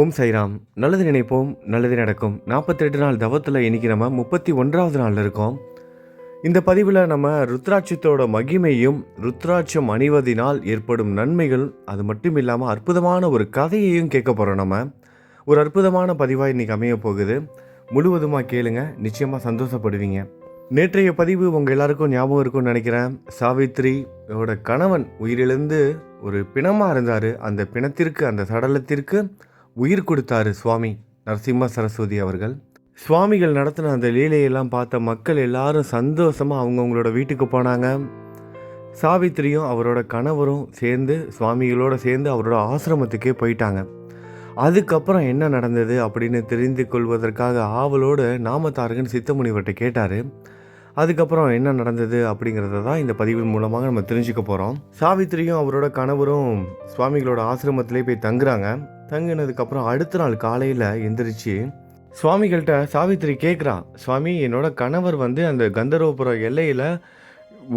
ஓம் சைராம். நல்லது நினைப்போம் நல்லது நடக்கும். நாற்பத்தெட்டு நாள் தவத்தில் இன்னைக்கு நம்ம முப்பத்தி ஒன்றாவது நாளில் இருக்கோம். இந்த பதிவில் நம்ம ருத்ராட்சத்தோட மகிமையும் ருத்ராட்சம் அணிவதினால் ஏற்படும் நன்மைகள் அது மட்டும் இல்லாமல் அற்புதமான ஒரு கதையையும் கேட்க போகிறோம் நம்ம. ஒரு அற்புதமான பதிவாக இன்றைக்கி அமைய போகுது. முழுவதுமாக கேளுங்க நிச்சயமாக சந்தோஷப்படுவீங்க. நேற்றைய பதிவு உங்கள் எல்லாருக்கும் ஞாபகம் இருக்கும்னு நினைக்கிறேன். சாவித்ரியோட கணவன் உயிரிழந்து ஒரு பிணமாக இருந்தார். அந்த பிணத்திற்கு அந்த சடலத்திற்கு உயிர் கொடுத்தாரு சுவாமி நரசிம்ம சரஸ்வதி அவர்கள். சுவாமிகள் நடத்தின அந்த லீலையெல்லாம் பார்த்த மக்கள் எல்லாரும் சந்தோஷமாக அவங்கவுங்களோட வீட்டுக்கு போனாங்க. சாவித்திரியும் அவரோட கணவரும் சேர்ந்து சுவாமிகளோடு சேர்ந்து அவரோட ஆசிரமத்துக்கே போயிட்டாங்க. அதுக்கப்புறம் என்ன நடந்தது அப்படின்னு தெரிந்து கொள்வதற்காக ஆவலோடு நாமத்தாருகன் சித்தமுனிவர்கிட்ட கேட்டார். அதுக்கப்புறம் என்ன நடந்தது அப்படிங்கிறத தான் இந்த பதிவின் மூலமாக நம்ம தெரிஞ்சுக்க போகிறோம் சாவித்திரியும் அவரோட கணவரும் சுவாமிகளோட ஆசிரமத்திலே போய் தங்குறாங்க. தங்கினதுக்கப்புறம் அடுத்த நாள் காலையில் எந்திரிச்சு சுவாமிகள்கிட்ட சாவித்திரி கேட்குறான் சுவாமி என்னோட கணவர் வந்து அந்த கந்தர்வபுர எல்லையில்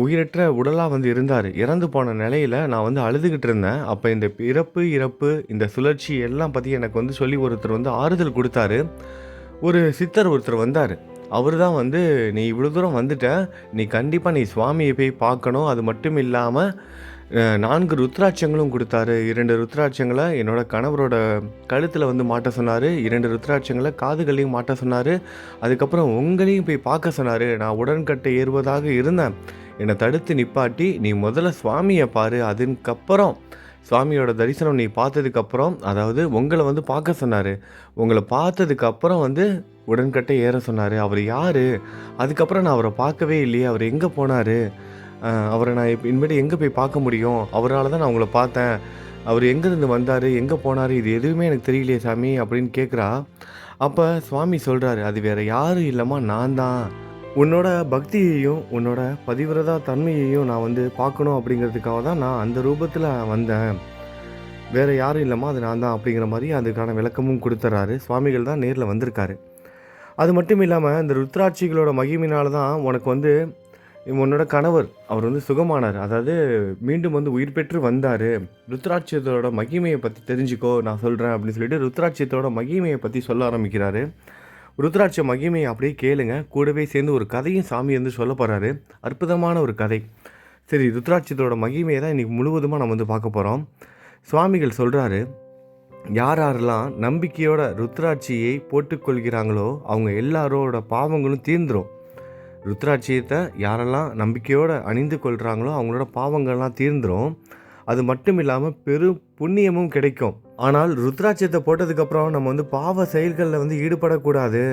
உயிரற்ற உடலாக வந்து இருந்தார். இறந்து போன நிலையில் நான் வந்து அழுதுகிட்டு இருந்தேன். அப்போ இந்த பிறப்பு இறப்பு இந்த சுழற்சி எல்லாம் பற்றி எனக்கு வந்து சொல்லி ஒருத்தர் வந்து ஆறுதல் கொடுத்தாரு. ஒரு சித்தர் ஒருத்தர் வந்தார். அவர் தான் வந்து நீ இவ்வளோ தூரம் வந்துட்ட. நீ கண்டிப்பாக நீ சுவாமியை போய் பார்க்கணும். அது மட்டும் இல்லாமல் நான்கு ருத்ராட்சங்களும் கொடுத்தாரு. இரண்டு ருத்ராட்சங்களை என்னோட கணவரோட கழுத்தில் வந்து மாட்ட சொன்னார். இரண்டு ருத்ராட்சங்களை காதுகளையும் மாட்ட சொன்னார். அதுக்கப்புறம் உங்களையும் போய் பார்க்க சொன்னார். நான் உடன்கட்டை ஏறுவதாக இருந்தேன். என்னை தடுத்து நிப்பாட்டி நீ முதல்ல சுவாமியை பாரு அதுக்கப்புறம் சுவாமியோட தரிசனம் நீ பார்த்ததுக்கப்புறம் அதாவது உங்களை வந்து பார்க்க சொன்னார். உங்களை பார்த்ததுக்கப்புறம் வந்து உடன்கட்டை ஏற சொன்னார். அவர் யார்? அதுக்கப்புறம் நான் அவரை பார்க்கவே இல்லையே. அவர் எங்கே போனார்? அவரை நான் இப்போ இனிமேட்டு எங்கே போய் பார்க்க முடியும்? அவரால் தான் நான் உங்களை பார்த்தேன். அவர் எங்கேருந்து வந்தார்? எங்கே போனார்? இது எதுவுமே எனக்கு தெரியலையே சாமி அப்படின்னு கேட்குறா அப்போ சுவாமி சொல்கிறாரு அது வேறு யாரும் இல்லைம்மா நான் தான். உன்னோட பக்தியையும் உன்னோட பதிவிரதா தன்மையையும் நான் வந்து பார்க்கணும் அப்படிங்கிறதுக்காக தான் நான் அந்த ரூபத்தில் வந்தேன். வேறு யாரும் இல்லைம்மா அது நான் தான் அப்படிங்கிற மாதிரி அதுக்கான விளக்கமும் கொடுத்துட்றாரு சுவாமிகள் தான் நேரில் வந்திருக்காரு. அது மட்டும் இல்லாமல் இந்த ருத்ராட்சிகளோட மகிமையினால தான் உனக்கு வந்து உன்னோட கணவர் அவர் வந்து சுகமானார். அதாவது மீண்டும் வந்து உயிர் பெற்று வந்தார். ருத்ராட்சியத்தோட மகிமையை பற்றி தெரிஞ்சுக்கோ நான் சொல்கிறேன் அப்படின்னு சொல்லிட்டு ருத்ராட்சியத்தோட மகிமையை பற்றி சொல்ல ஆரம்பிக்கிறாரு. ருத்ராட்ச மகிமையை அப்படியே கேளுங்க. கூடவே சேர்ந்து ஒரு கதையும் சாமி வந்து சொல்ல போகிறாரு அற்புதமான ஒரு கதை. சரி ருத்ராட்சியத்தோட மகிமையை தான் இன்றைக்கி முழுவதுமாக நம்ம வந்து பார்க்க போகிறோம் சுவாமிகள் சொல்கிறாரு யார் யாரெல்லாம் நம்பிக்கையோட ருத்ராட்சியை போட்டுக்கொள்கிறாங்களோ அவங்க எல்லாரோட பாவங்களும் தீர்ந்துரும். ருத்ராட்சியத்தை யாரெல்லாம் நம்பிக்கையோடு அணிந்து கொள்கிறாங்களோ அவங்களோட பாவங்கள்லாம் தீர்ந்துடும் அது மட்டும் இல்லாமல் பெரும் புண்ணியமும் கிடைக்கும். ஆனால் ருத்ராட்சியத்தை போட்டதுக்கப்புறம் நம்ம வந்து பாவ செயல்களில் வந்து ஈடுபடக்கூடாது.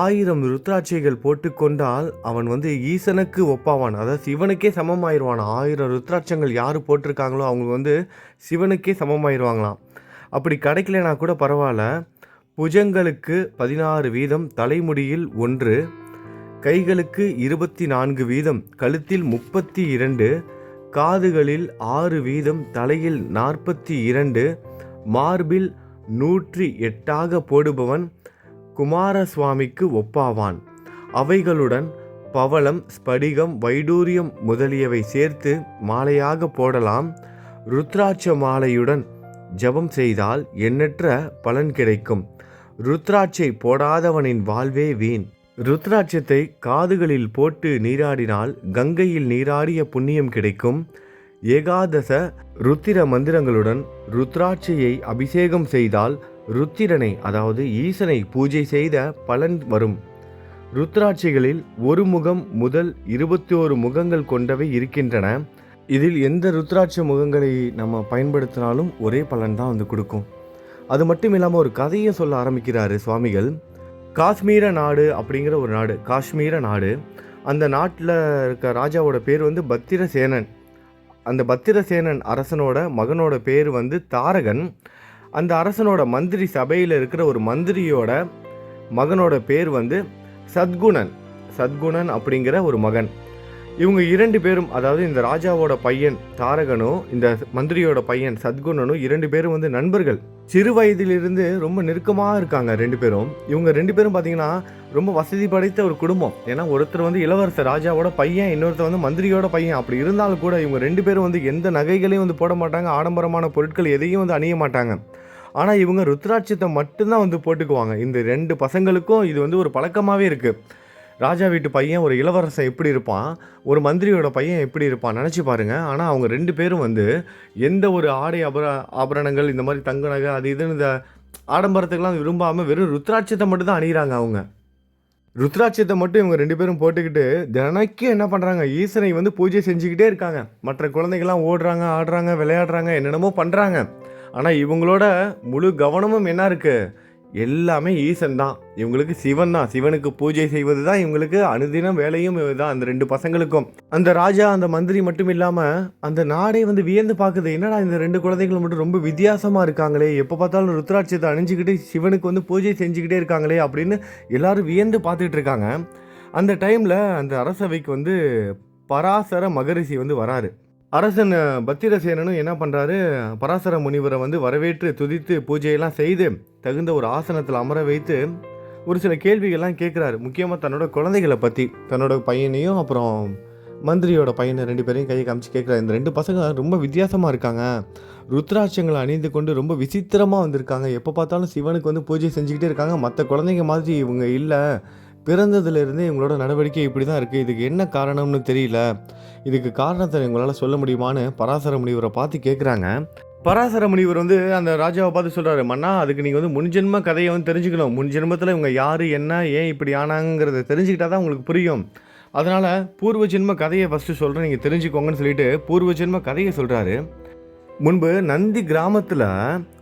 ஆயிரம் ருத்ராட்சிகள் போட்டுக்கொண்டால் அவன் வந்து ஈசனுக்கு ஒப்பாவான். அதாவது சிவனுக்கே சமமாயிருவான் ஆயிரம் ருத்ராட்சங்கள் யார் போட்டிருக்காங்களோ அவங்க வந்து சிவனுக்கே சமமாயிருவாங்களாம். அப்படி கிடைக்கலனா கூட பரவாயில்ல. புஜங்களுக்கு பதினாறு வீதம் தலைமுடியில் ஒன்று கைகளுக்கு இருபத்தி நான்கு வீதம் கழுத்தில் முப்பத்தி இரண்டு காதுகளில் ஆறு வீதம் தலையில் நாற்பத்தி இரண்டு மார்பில் நூற்றி எட்டாக போடுபவன் குமாரசுவாமிக்கு ஒப்பாவான். அவைகளுடன் பவளம் ஸ்படிகம் வைடூரியம் முதலியவை சேர்த்து மாலையாக போடலாம். ருத்ராட்ச மாலையுடன் ஜெபம் செய்தால் எண்ணற்ற பலன் கிடைக்கும். ருத்ராட்சை போடாதவனின் வாழ்வே வீண். ருத்ராட்சத்தை காதுகளில் போட்டு நீராடினால் கங்கையில் நீராடிய புண்ணியம் கிடைக்கும். ஏகாதச ருத்திர மந்திரங்களுடன் ருத்ராட்சியை அபிஷேகம் செய்தால் ருத்திரனை அதாவது ஈசனை பூஜை செய்த பலன் வரும். ருத்ராட்சிகளில் ஒரு முகம் முதல் இருபத்தி ஓரு முகங்கள் கொண்டவை இருக்கின்றன. இதில் எந்த ருத்ராட்ச முகங்களை நம்ம பயன்படுத்தினாலும் ஒரே பலன் தான் வந்து கொடுக்கும். அது மட்டும் இல்லாமல் ஒரு கதையை சொல்ல ஆரம்பிக்கிறாரு சுவாமிகள். காஷ்மீர நாடு அப்படிங்கிற ஒரு நாடு காஷ்மீர நாடு. அந்த நாட்டில் இருக்க ராஜாவோட பேர் வந்து பத்திரசேனன். அந்த பத்திரசேனன் அரசனோட மகனோட பேர் வந்து தாரகன். அந்த அரசனோட மந்திரி சபையில் இருக்கிற ஒரு மந்திரியோட மகனோட பேர் வந்து சத்குணன். சத்குணன் அப்படிங்கிற ஒரு மகன். இவங்க இரண்டு பேரும் அதாவது இந்த ராஜாவோட பையன் தாரகனும் இந்த மந்திரியோட பையன் சத்குணனும் இரண்டு பேரும் வந்து நண்பர்கள். சிறு வயதிலிருந்து ரொம்ப நெருக்கமாக இருக்காங்க ரெண்டு பேரும். இவங்க ரெண்டு பேரும் பார்த்தீங்கன்னா ரொம்ப வசதி படைத்த ஒரு குடும்பம். ஏன்னா ஒருத்தர் வந்து இளவரசர் ராஜாவோட பையன் இன்னொருத்தர் வந்து மந்திரியோட பையன். அப்படி இருந்தாலும் கூட இவங்க ரெண்டு பேரும் வந்து எந்த நகைகளையும் வந்து போட மாட்டாங்க. ஆடம்பரமான பொருட்கள் எதையும் வந்து அணிய மாட்டாங்க. ஆனால் இவங்க ருத்ராட்சத்தை மட்டும்தான் வந்து போட்டுக்குவாங்க. இந்த ரெண்டு பசங்களுக்கும் இது வந்து ஒரு பழக்கமாகவே இருக்குது ராஜா வீட்டு பையன் ஒரு இளவரசன் எப்படி இருப்பான்? ஒரு மந்திரியோட பையன் எப்படி இருப்பான் நினச்சி பாருங்கள் ஆனால் அவங்க ரெண்டு பேரும் வந்து எந்த ஒரு ஆடை அபர ஆபரணங்கள் இந்த மாதிரி தங்க நகை அது இதுன்னு இந்த ஆடம்பரத்துக்கெல்லாம் விரும்பாமல் வெறும் ருத்ராட்சத்தை மட்டும் தான் அணிகிறாங்க அவங்க. ருத்ராட்சத்தை மட்டும் இவங்க ரெண்டு பேரும் போட்டுக்கிட்டு தினைக்கும் என்ன பண்ணுறாங்க ஈசனை வந்து பூஜை செஞ்சுக்கிட்டே இருக்காங்க. மற்ற குழந்தைகள்லாம் ஓடுறாங்க ஆடுறாங்க விளையாடுறாங்க என்னென்னமோ பண்ணுறாங்க ஆனால் இவங்களோட முழு கவனமும் என்ன இருக்குது எல்லாமே ஈசன் தான். இவங்களுக்கு சிவன் தான். சிவனுக்கு பூஜை செய்வது தான் இவங்களுக்கு அனுதினம் வேலையும் தான் அந்த ரெண்டு பசங்களுக்கும். அந்த ராஜா அந்த மந்திரி மட்டும் இல்லாமல் அந்த நாடே வந்து வியந்து பார்க்குது. என்னடா இந்த ரெண்டு குழந்தைகள் மட்டும் ரொம்ப வித்தியாசமாக இருக்காங்களே? எப்போ பார்த்தாலும் ருத்ராட்சத்தை அணிஞ்சிக்கிட்டு சிவனுக்கு வந்து பூஜை செஞ்சுக்கிட்டே இருக்காங்களே அப்படின்னு எல்லாரும் வியந்து பார்த்துட்டு இருக்காங்க. அந்த டைமில் அந்த அரசவைக்கு வந்து பராசர மகரிஷி வந்து வராரு. அரசன் பத்திரசேனனும் என்ன பண்ணுறாரு பராசர முனிவரை வந்து வரவேற்று துதித்து பூஜையெல்லாம் செய்து தகுந்த ஒரு ஆசனத்தில் அமர வைத்து ஒரு சில கேள்விகள்லாம் கேட்குறாரு முக்கியமாக தன்னோட குழந்தைகளை பற்றி தன்னோட பையனையும் அப்புறம் மந்திரியோட பையனை ரெண்டு பேரையும் கையை காமிச்சு கேட்குறாரு இந்த ரெண்டு பசங்க ரொம்ப வித்தியாசமாக இருக்காங்க. ருத்ராட்சங்களை அணிந்து கொண்டு ரொம்ப விசித்திரமாக வந்திருக்காங்க. எப்போ பார்த்தாலும் சிவனுக்கு வந்து பூஜை செஞ்சுக்கிட்டே இருக்காங்க. மற்ற குழந்தைங்க மாதிரி இவங்க இல்லை. பிறந்ததுலேருந்தே இவங்களோட நடவடிக்கை இப்படி தான் இருக்குது இதுக்கு என்ன காரணம்னு தெரியல. இதுக்கு காரணத்தை உங்களால் சொல்ல முடியுமான்னு பராசர முனிவரை பார்த்து கேட்குறாங்க பராசர முனிவர் வந்து அந்த ராஜாவை பார்த்து சொல்கிறாரு மன்னா அதுக்கு நீங்கள் வந்து முன்ஜென்ம கதையை வந்து தெரிஞ்சுக்கணும். முன்ஜென்மத்தில் இவங்க யார் என்ன ஏன் இப்படி ஆனாங்கிறத தெரிஞ்சுக்கிட்டா தான் உங்களுக்கு புரியும். அதனால் பூர்வ ஜென்ம கதையை ஃபஸ்ட்டு சொல்கிறேன் நீங்கள் தெரிஞ்சுக்கோங்கன்னு சொல்லிட்டு பூர்வ ஜென்ம கதையை சொல்கிறாரு முன்பு நந்தி கிராமத்தில்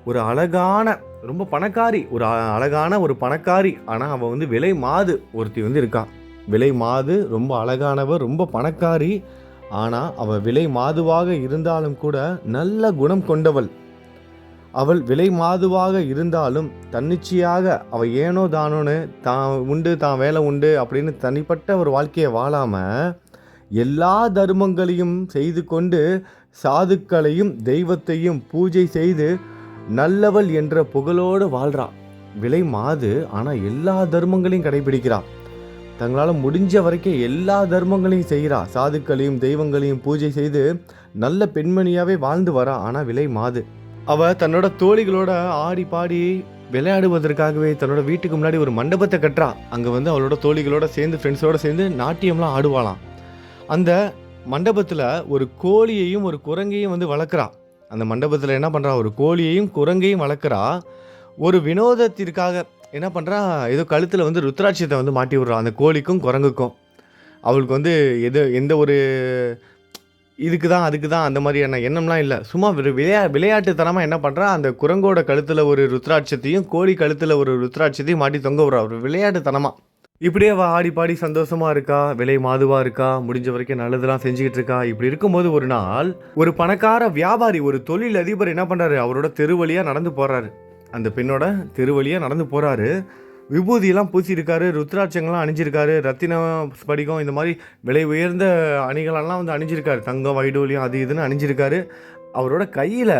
ஒரு அழகான ரொம்ப பணக்காரி ஒரு அ- அழகான ஒரு பணக்காரி ஆனால் அவள் வந்து விலை மாது ஒருத்தி வந்து இருக்கா. விலை மாது ரொம்ப அழகானவ ரொம்ப பணக்காரி ஆனால் அவள் விலை மாதுவாக இருந்தாலும் கூட நல்ல குணம் கொண்டவள். அவள் விலை மாதுவாக இருந்தாலும் தன்னிச்சையாக அவள் ஏனோ தானோன்னு தான் உண்டு தான் வேலை உண்டு அப்படின்னு தனிப்பட்ட ஒரு வாழ்க்கையை வாழாமல் எல்லா தர்மங்களையும் செய்து கொண்டு சாதுக்களையும் தெய்வத்தையும் பூஜை செய்து நல்லவள் என்ற புகழோடு வாழ்கிறாள் விலை மாது ஆனால் எல்லா தர்மங்களையும் கடைபிடிக்கிறான். தங்களால் முடிஞ்ச வரைக்கும் எல்லா தர்மங்களையும் செய்கிறா சாதுக்களையும் தெய்வங்களையும் பூஜை செய்து நல்ல பெண்மணியாகவே வாழ்ந்து வரா. ஆனால் விலை மாது. அவ தன்னோட தோழிகளோட ஆடி பாடி விளையாடுவதற்காகவே தன்னோட வீட்டுக்கு முன்னாடி ஒரு மண்டபத்தை கட்டுறா. அங்கே வந்து அவளோட தோழிகளோட சேர்ந்து ஃப்ரெண்ட்ஸோட சேர்ந்து நாட்டியம்லாம் ஆடுவாளாம். அந்த மண்டபத்தில் ஒரு கோழியையும் ஒரு குரங்கையும் வந்து வளர்க்குறா. அந்த மண்டபத்தில் என்ன பண்ணுறா ஒரு கோழியையும் குரங்கையும் வளர்க்குறா. ஒரு வினோதத்திற்காக என்ன பண்ணுறா ஏதோ கழுத்தில் வந்து ருத்ராட்சியத்தை வந்து மாட்டி விடுறான் அந்த கோழிக்கும் குரங்குக்கும். அவளுக்கு வந்து எது எந்த ஒரு இதுக்கு தான் அதுக்கு தான் அந்த மாதிரியான எண்ணம்லாம் இல்லை. சும்மா ஒரு விளையா விளையாட்டுத்தனமாக என்ன பண்ணுறா அந்த குரங்கோட கழுத்தில் ஒரு ருத்ராட்சத்தையும் கோழி கழுத்தில் ஒரு ருத்ராட்சத்தையும் மாட்டி தொங்க விட்றா. ஒரு விளையாட்டுத்தனமாக இப்படியே அவள் ஆடி பாடி சந்தோஷமாக இருக்கா? விலை மாதுவாக இருக்கா? முடிஞ்ச வரைக்கும் நல்லதெல்லாம் செஞ்சுக்கிட்டு இருக்கா? இப்படி இருக்கும்போது ஒரு நாள் ஒரு பணக்கார வியாபாரி ஒரு தொழில் அதிபர் என்ன பண்ணுறாரு அவரோட தெருவழியாக நடந்து போகிறாரு அந்த பெண்ணோட தெருவழியாக நடந்து போகிறாரு விபூதியெல்லாம் பூசியிருக்காரு ருத்ராட்சங்கள்லாம் அணிஞ்சிருக்காரு ரத்தினம் ஸ்படிகம் இந்த மாதிரி விலை உயர்ந்த அணிகளெல்லாம் வந்து அணிஞ்சிருக்காரு. தங்கம் வைடூலியம் அது இதுன்னு அணிஞ்சிருக்காரு. அவரோட கையில்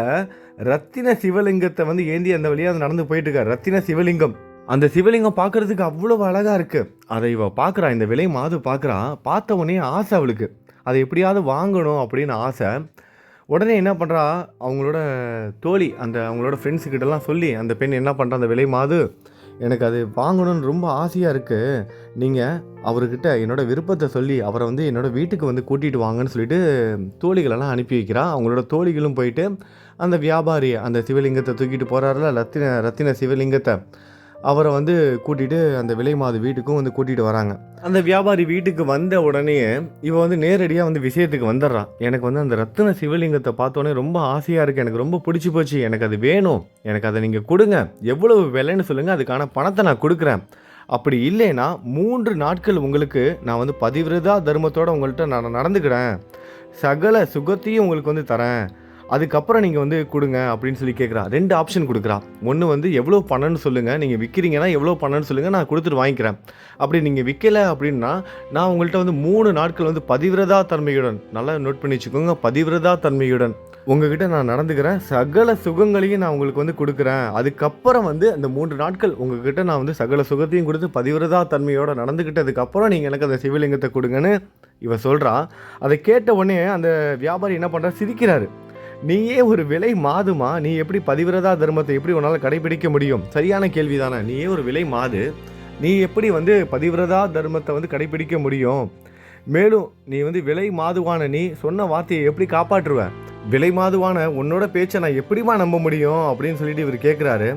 ரத்தின சிவலிங்கத்தை வந்து ஏந்தி அந்த வழியாக அது நடந்து போயிட்டு இருக்காரு ரத்தின சிவலிங்கம். அந்த சிவலிங்கம் பார்க்கறதுக்கு அவ்வளோ அழகாக இருக்குது அதை இவ பார்க்குறா இந்த விலை மாது பார்க்குறா. பார்த்த உடனே ஆசை அவளுக்கு. அதை எப்படியாவது வாங்கணும் அப்படின்னு ஆசை. உடனே என்ன பண்ணுறா அவங்களோட தோழி அந்த அவங்களோட ஃப்ரெண்ட்ஸுக்கிட்டலாம் சொல்லி அந்த பெண் என்ன பண்ணுறா அந்த விலை மாது எனக்கு அது வாங்கணும்னு ரொம்ப ஆசையாக இருக்குது நீங்கள் அவர்கிட்ட என்னோட விருப்பத்தை சொல்லி அவரை வந்து என்னோட வீட்டுக்கு வந்து கூட்டிகிட்டு வாங்கன்னு சொல்லிட்டு தோழிகளெல்லாம் அனுப்பி வைக்கிறா. அவங்களோட தோழிகளும் போயிட்டு அந்த வியாபாரி அந்த சிவலிங்கத்தை தூக்கிட்டு போகிறாருல ரத்தின ரத்தின சிவலிங்கத்தை அவரை வந்து கூட்டிகிட்டு அந்த விலை மாது வீட்டுக்கும் வந்து கூட்டிகிட்டு வராங்க. அந்த வியாபாரி வீட்டுக்கு வந்த உடனே இவன் வந்து நேரடியாக வந்து விஷயத்துக்கு வந்துடுறான் எனக்கு வந்து அந்த ரத்தின சிவலிங்கத்தை பார்த்தோன்னே ரொம்ப ஆசையாக இருக்குது எனக்கு ரொம்ப பிடிச்சி போச்சு. எனக்கு அது வேணும். எனக்கு அதை நீங்கள் கொடுங்க. எவ்வளவு விலைன்னு சொல்லுங்கள் அதுக்கான பணத்தை நான் கொடுக்குறேன். அப்படி இல்லைன்னா மூன்று நாட்கள் உங்களுக்கு நான் வந்து பதிவிரதா தர்மத்தோடு உங்கள்கிட்ட நான் நடந்துக்கிறேன். சகல சுகத்தையும் உங்களுக்கு வந்து தரேன். அதுக்கப்புறம் நீங்கள் வந்து கொடுங்க அப்படின்னு சொல்லி கேட்குறா ரெண்டு ஆப்ஷன் கொடுக்குறா. ஒன்று வந்து எவ்வளோ பணம்னு சொல்லுங்கள் நீங்கள் விற்கிறீங்கன்னா எவ்வளோ பணம்னு சொல்லுங்கள் நான் கொடுத்துட்டு வாங்கிக்கிறேன். அப்படி நீங்கள் விற்கலை அப்படின்னா நான் உங்கள்கிட்ட வந்து மூணு நாட்கள் வந்து பதிவிரதா தன்மையுடன் நல்லா நோட் பண்ணி வச்சுக்கோங்க. பதிவிரதா தன்மையுடன். உங்ககிட்ட நான் நடந்துக்கிறேன். சகல சுகங்களையும் நான் உங்களுக்கு வந்து கொடுக்குறேன். அதுக்கப்புறம் வந்து அந்த மூன்று நாட்கள் உங்ககிட்ட நான் வந்து சகல சுகத்தையும் கொடுத்து பதிவிரதா தன்மையோட நடந்துக்கிட்டதுக்கப்புறம் நீங்கள் எனக்கு அந்த சிவலிங்கத்தை கொடுங்கன்னு இவ சொல்கிறா அதை கேட்ட உடனே அந்த வியாபாரி என்ன பண்ணுறா சிரிக்கிறாரு. நீயே ஒரு விலை மாதுமா? நீ எப்படி பதிவிரதா தர்மத்தை எப்படி உன்னால் கடைபிடிக்க முடியும்? சரியான கேள்வி தானே நீயே ஒரு விலை மாது. நீ எப்படி வந்து பதிவிரதா தர்மத்தை வந்து கடைபிடிக்க முடியும்? மேலும் நீ வந்து விலை மாதுவான நீ சொன்ன வார்த்தையை எப்படி காப்பாற்றுவ? விலை மாதுவான உன்னோட பேச்சை நான் எப்படிமா நம்ப முடியும்? அப்படின்னு சொல்லிட்டு இவர் கேட்குறாரு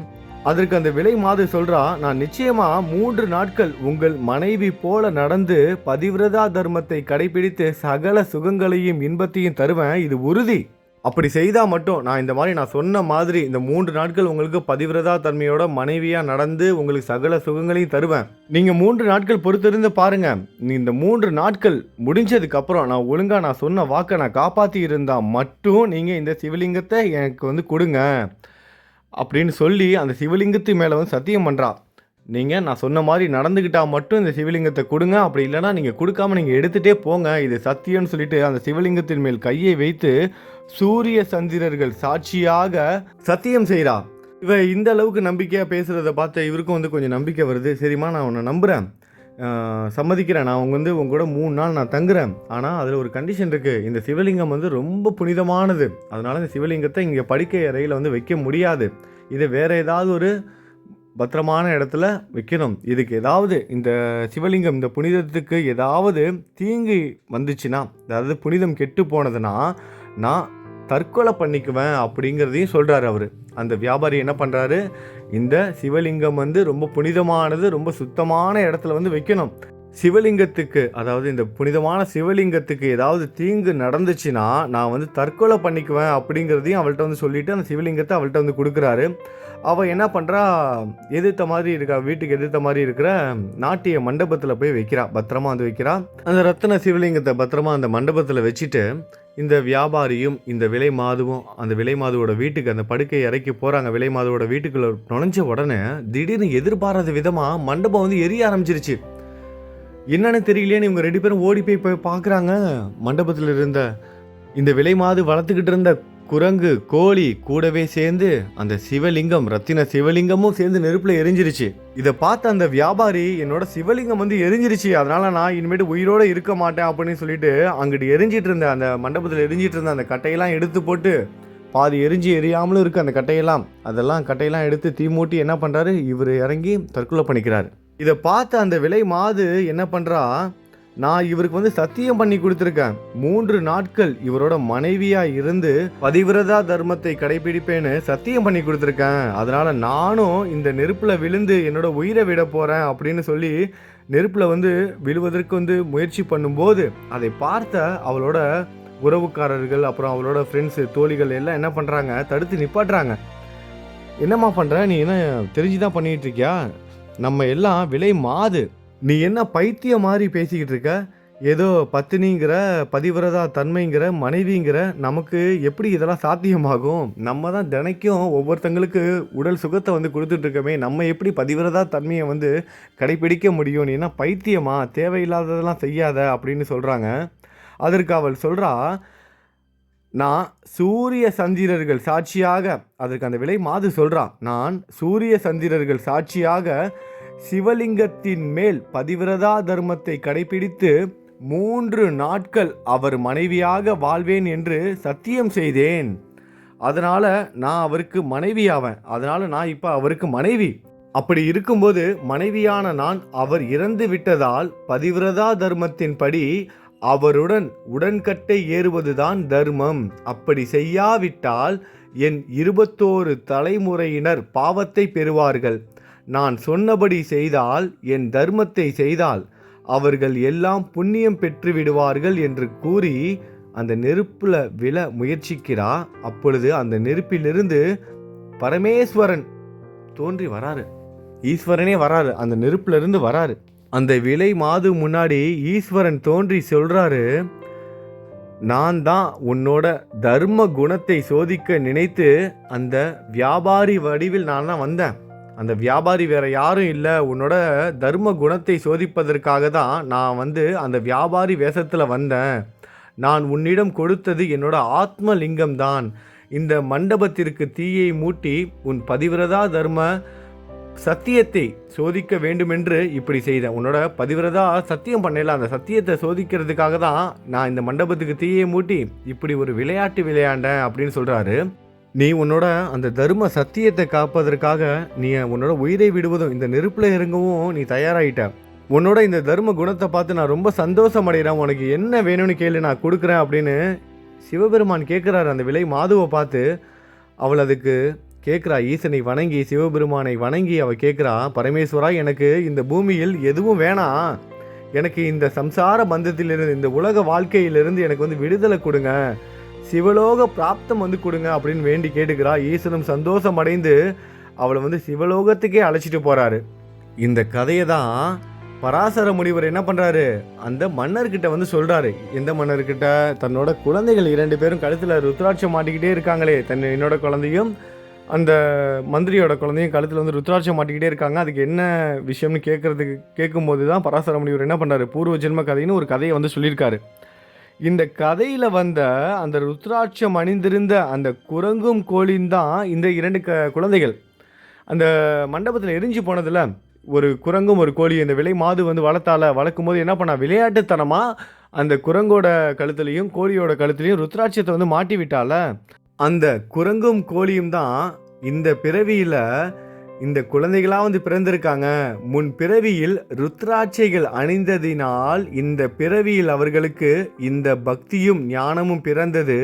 அதற்கு அந்த விலை மாது சொல்கிறா நான் நிச்சயமாக மூன்று நாட்கள் உங்கள் மனைவி போல நடந்து பதிவிரதா தர்மத்தை கடைபிடித்து சகல சுகங்களையும் இன்பத்தையும் தருவேன். இது உறுதி. அப்படி செய்தால் மட்டும் நான் இந்த மாதிரி நான் சொன்ன மாதிரி இந்த மூன்று நாட்கள் உங்களுக்கு பதிவிரதா தன்மையோட மனைவியாக நடந்து உங்களுக்கு சகல சுகங்களையும் தருவேன். நீங்கள் மூன்று நாட்கள் பொறுத்திருந்து பாருங்கள் நீ இந்த மூன்று நாட்கள் முடிஞ்சதுக்கப்புறம் நான் ஒழுங்காக நான் சொன்ன வாக்கை நான் காப்பாற்றி இருந்தால் மட்டும் நீங்கள் இந்த சிவலிங்கத்தை எனக்கு வந்து கொடுங்க. அப்படின்னு சொல்லி அந்த சிவலிங்கத்து மேலே வந்து சத்தியம் பண்ணுறா நீங்கள் நான் சொன்ன மாதிரி நடந்துக்கிட்டால் மட்டும் இந்த சிவலிங்கத்தை கொடுங்க. அப்படி இல்லைன்னா நீங்கள் கொடுக்காம நீங்கள் எடுத்துகிட்டே போங்க. இது சத்தியம்னு சொல்லிட்டு அந்த சிவலிங்கத்தின் மேல் கையை வைத்து சூரிய சந்திரர்கள் சாட்சியாக சத்தியம் செய்கிறா இவ இந்த அளவுக்கு நம்பிக்கையாக பேசுகிறத பார்த்து இவருக்கும் வந்து கொஞ்சம் நம்பிக்கை வருது. சரிம்மா நான் உன்னை நம்புகிறேன் சம்மதிக்கிறேன். நான் அவங்க வந்து உங்க கூட மூணு நாள் நான் தங்குறேன். ஆனால் அதில் ஒரு கண்டிஷன் இருக்குது இந்த சிவலிங்கம் வந்து ரொம்ப புனிதமானது. அதனால் இந்த சிவலிங்கத்தை இங்கே படுக்கை அறையில் வந்து வைக்க முடியாது. இதை வேறு ஏதாவது ஒரு பத்திரமான இடத்துல வைக்கணும். இதுக்கு ஏதாவது இந்த சிவலிங்கம் இந்த புனிதத்துக்கு ஏதாவது தீங்கு வந்துச்சுன்னா அதாவது புனிதம் கெட்டு போனதுன்னா நான் தற்கொலை பண்ணிக்குவேன் அப்படிங்கிறதையும் சொல்கிறாரு அவர். அந்த வியாபாரி என்ன பண்ணுறாரு இந்த சிவலிங்கம் வந்து ரொம்ப புனிதமானது ரொம்ப சுத்தமான இடத்துல வந்து வைக்கணும். சிவலிங்கத்துக்கு அதாவது இந்த புனிதமான சிவலிங்கத்துக்கு ஏதாவது தீங்கு நடந்துச்சுன்னா நான் வந்து தற்கொலை பண்ணிக்குவேன் அப்படிங்கிறதையும் அவள்கிட்ட வந்து சொல்லிவிட்டு அந்த சிவலிங்கத்தை அவள்கிட்ட வந்து கொடுக்குறாரு. அவள் என்ன பண்ணுறா எதிர்த்த மாதிரி இருக்கா வீட்டுக்கு எதிர்த்த மாதிரி இருக்கிற நாட்டிய மண்டபத்தில் போய் வைக்கிறா பத்திரமா வந்து வைக்கிறா. அந்த ரத்தன சிவலிங்கத்தை பத்திரமா அந்த மண்டபத்தில் வச்சுட்டு இந்த வியாபாரியும் இந்த விலை மாதுவும் அந்த விலை மாதுவோட வீட்டுக்கு அந்த படுக்கை இறக்கி போகிறாங்க விலை மாதுவோட வீட்டுக்குள்ள நுழைஞ்ச உடனே திடீர்னு எதிர்பாராத விதமாக மண்டபம் வந்து எரிய ஆரம்பிச்சிருச்சு. என்னென்னு தெரியலையேன்னு இவங்க ரெண்டு பேரும் ஓடி போய் போய் பார்க்குறாங்க மண்டபத்தில் இருந்த இந்த விலை மாது வளர்த்துக்கிட்டு இருந்த குரங்கு கோழி கூடவே சேர்ந்து அந்த சிவலிங்கம் ரத்தின சிவலிங்கமும் சேர்ந்து நெருப்புல எரிஞ்சிருச்சு. இதை பார்த்த அந்த வியாபாரி என்னோட சிவலிங்கம் வந்து எரிஞ்சிருச்சு. அதனால நான் இனிமேட்டு உயிரோட இருக்க மாட்டேன் அப்படின்னு சொல்லிட்டு அங்கிட்டு எரிஞ்சிட்டு இருந்த அந்த மண்டபத்தில் எரிஞ்சிட்டு இருந்த அந்த கட்டையெல்லாம் எடுத்து போட்டு பாதி எரிஞ்சு எரியாமலும் இருக்கு அந்த கட்டையெல்லாம் அதெல்லாம் கட்டையெல்லாம் எடுத்து தீ மூட்டி என்ன பண்ணுறாரு இவர் இறங்கி தற்கொலை பண்ணிக்கிறார். இதை பார்த்த அந்த விலை மாது என்ன பண்ணுறா நான் இவருக்கு வந்து சத்தியம் பண்ணி கொடுத்துருக்கேன். மூன்று நாட்கள் இவரோட மனைவியா இருந்து பதிவிரதா தர்மத்தை கடைபிடிப்பேன்னு சத்தியம் பண்ணி கொடுத்துருக்கேன். அதனால நானும் இந்த நெருப்புல விழுந்து என்னோட உயிரை விட போறேன் அப்படின்னு சொல்லி நெருப்புல வந்து விழுவதற்கு வந்து முயற்சி பண்ணும்போது அதை பார்த்த அவளோட உறவுக்காரர்கள் அப்புறம் அவளோட ஃப்ரெண்ட்ஸு தோழிகள் எல்லாம் என்ன பண்ணுறாங்க தடுத்து நிப்பாட்டுறாங்க. என்னம்மா பண்ணுற நீ என்ன தெரிஞ்சு தான் பண்ணிகிட்டு இருக்கியா? நம்ம எல்லாம் விலை மாது. நீ என்ன பைத்திய மாதிரி பேசிக்கிட்டு இருக்க? ஏதோ பத்தினிங்கிற பதிவிரதா தன்மைங்கிற மனைவிங்கிற நமக்கு எப்படி இதெல்லாம் சாத்தியமாகும்? நம்ம தான் தினைக்கும் ஒவ்வொருத்தங்களுக்கு உடல் சுகத்தை வந்து கொடுத்துட்ருக்கோமே நம்ம எப்படி பதிவிரதா தன்மையை வந்து கடைபிடிக்க முடியும்? நீ என்ன பைத்தியமா? தேவையில்லாததெல்லாம் செய்யாத அப்படின்னு சொல்கிறாங்க அதற்கு அவள் சொல்கிறா நான் சூரிய சந்திரர்கள் சாட்சியாக அதற்கு அந்த விலை மாது சொல்கிறான் நான் சூரிய சந்திரர்கள் சாட்சியாக சிவலிங்கத்தின் மேல் பதிவிரதா தர்மத்தை கடைபிடித்து மூன்று நாட்கள் அவர் மனைவியாக வாழ்வேன் என்று சத்தியம் செய்தேன். அதனால் நான் அவருக்கு மனைவி ஆவேன். அதனால் நான் இப்போ அவருக்கு மனைவி. அப்படி இருக்கும்போது மனைவியான நான் அவர் இறந்து விட்டதால் பதிவிரதா தர்மத்தின்படி அவருடன் உடன்கட்டை ஏறுவதுதான் தர்மம். அப்படி செய்யாவிட்டால் என் இருபத்தோரு தலைமுறையினர் பாவத்தை பெறுவார்கள். நான் சொன்னபடி செய்தால் என் தர்மத்தை செய்தால் அவர்கள் எல்லாம் புண்ணியம் பெற்று விடுவார்கள் என்று கூறி அந்த நெருப்பில் விழ முயற்சிக்கிறா. அப்பொழுது அந்த நெருப்பிலிருந்து பரமேஸ்வரன் தோன்றி வராரு. ஈஸ்வரனே வராரு. அந்த நெருப்பிலிருந்து வராரு. அந்த விலை மாது முன்னாடி ஈஸ்வரன் தோன்றி சொல்றாரு நான் தான் உன்னோட தர்ம குணத்தை சோதிக்க நினைத்து அந்த வியாபாரி வடிவில் நான் தான் வந்தேன். அந்த வியாபாரி வேற யாரும் இல்லை. உன்னோட தர்ம குணத்தை சோதிப்பதற்காக தான் நான் வந்து அந்த வியாபாரி வேஷத்தில் வந்தேன். நான் உன்னிடம் கொடுத்தது என்னோட ஆத்மலிங்கம் தான். இந்த மண்டபத்திற்கு தீயை மூட்டி உன் பதிவிரதா தர்ம சத்தியத்தை சோதிக்க வேண்டுமென்று இப்படி செய்தேன். உன்னோட பதிவிரதா சத்தியம் பண்ணல அந்த சத்தியத்தை சோதிக்கிறதுக்காக தான் நான் இந்த மண்டபத்துக்கு தீயை மூட்டி இப்படி ஒரு விளையாட்டு விளையாண்டேன் அப்படின்னு சொல்கிறாரு நீ உன்னோட அந்த தர்ம சத்தியத்தை காப்பதற்காக நீ உன்னோட உயிரை விடுவதும் இந்த நெருப்பில் இறங்கவும் நீ தயாராகிட்ட உன்னோட இந்த தர்ம குணத்தை பார்த்து நான் ரொம்ப சந்தோஷம் அடைகிறேன். உனக்கு என்ன வேணும்னு கேளு நான் கொடுக்குறேன் அப்படின்னு சிவபெருமான் கேட்குறாரு. அந்த விலை மாதுவை பார்த்து அவள் அதுக்கு கேட்குறா ஈசனை வணங்கி சிவபெருமானை வணங்கி அவள் கேட்குறா பரமேஸ்வரா எனக்கு இந்த பூமியில் எதுவும் வேணாம் எனக்கு இந்த சம்சார பந்தத்திலிருந்து இந்த உலக வாழ்க்கையிலிருந்து எனக்கு வந்து விடுதலை கொடுங்க. சிவலோக பிராப்தம் வந்து கொடுங்க அப்படின்னு வேண்டி கேட்டுக்கிறா. ஈசனும் சந்தோஷம் அடைந்து அவளை வந்து சிவலோகத்துக்கே அழைச்சிட்டு போறாரு. இந்த கதையை தான் பராசர முனிவர் என்ன பண்ணுறாரு அந்த மன்னர்கிட்ட வந்து சொல்கிறாரு எந்த மன்னர்கிட்ட? தன்னோட குழந்தைகள் இரண்டு பேரும் கழுத்தில் ருத்ராட்சம் மாட்டிக்கிட்டே இருக்காங்களே. தன் என்னோட குழந்தையும் அந்த மந்திரியோட குழந்தையும் கழுத்தில் வந்து ருத்ராட்சம் மாட்டிக்கிட்டே இருக்காங்க. அதுக்கு என்ன விஷயம்னு கேட்கறதுக்கு கேட்கும்போது தான் பராசர முனிவர் என்ன பண்ணுறாரு பூர்வ ஜென்ம கதைன்னு ஒரு கதையை வந்து சொல்லியிருக்காரு. இந்த கதையில் வந்த அந்த ருத்ராட்சம் அணிந்திருந்த அந்த குரங்கும் கோழியும் தான் இந்த இரண்டு க குழந்தைகள். அந்த மண்டபத்தில் எரிஞ்சு போனதில் ஒரு குரங்கும் ஒரு கோழி இந்த விலை மாது வந்து வளர்த்தால வளர்க்கும் போது என்ன பண்ணா விளையாட்டுத்தனமாக அந்த குரங்கோட கழுத்துலையும் கோழியோட கழுத்துலையும் ருத்ராட்சத்தை வந்து மாட்டி விட்டால அந்த குரங்கும் கோழியும் தான் இந்த பிறவியில் இந்த குழந்தைகளாக வந்து பிறந்திருக்காங்க. முன் பிறவியில் ருத்ராட்சைகள் அணிந்ததினால் இந்த பிறவியில் அவர்களுக்கு இந்த பக்தியும் ஞானமும் பிறந்தது.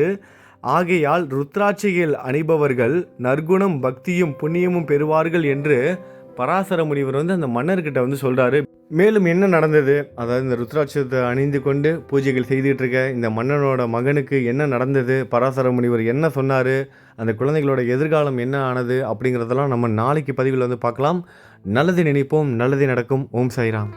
ஆகையால் ருத்ராட்சைகள் அணிபவர்கள் நற்குணம் பக்தியும் புண்ணியமும் பெறுவார்கள் என்று பராசர முனிவர் வந்து அந்த மன்னர்கிட்ட வந்து சொல்கிறாரு மேலும் என்ன நடந்தது? அதாவது இந்த ருத்ராட்சத்தை அணிந்து கொண்டு பூஜைகள் செய்துட்டு இருக்க இந்த மன்னனோட மகனுக்கு என்ன நடந்தது? பராசர முனிவர் என்ன சொன்னார்? அந்த குழந்தைகளோட எதிர்காலம் என்ன ஆனது? அப்படிங்கிறதெல்லாம் நம்ம நாளைக்கு பதிவில் வந்து பார்க்கலாம். நல்லது நினைப்போம் நல்லது நடக்கும். ஓம் சாய்ராம்.